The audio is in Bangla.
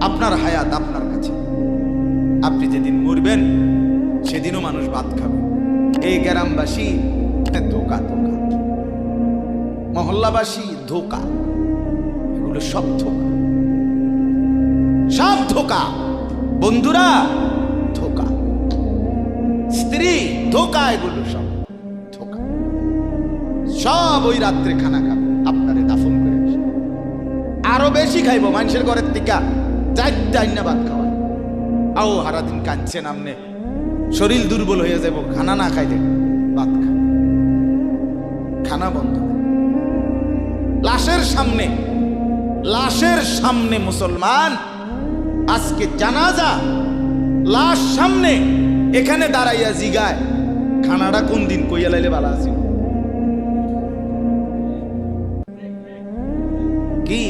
আপনার হায়াত আপনার কাছে। আপনি যেদিন মরবেন, সেদিনও মানুষ ভাত খাবে। এই গ্রামবাসী ধোকা ধোকা। মহল্লাবাসী, ধোকা। এগুলো সব ধোকা। সব ধোকা। বন্ধুরা, ধোকা। স্ত্রী, ধোকা, এগুলো সব ধোকা। সব ওই রাত্রে খানা খাবে। আপনারে দাফন করে আরও বেশি খাইব, মানুষের ঘরের থেকে। চারটা আইনা ভাত খাওয়া আও হারাদিন কাঁদছেন আমনে। শরীর দুর্বল হয়ে যাব খানা না খাইলে ভাত খা। খানা বন্ধ লাশের সামনে লাশের সামনে মুসলমান, আজকে জানাজা, লাশ সামনে, এখানে দাঁড়াইয়া জিগায়। খানাটা কোন দিন কইয়া লাইলে ভালো আছে কি?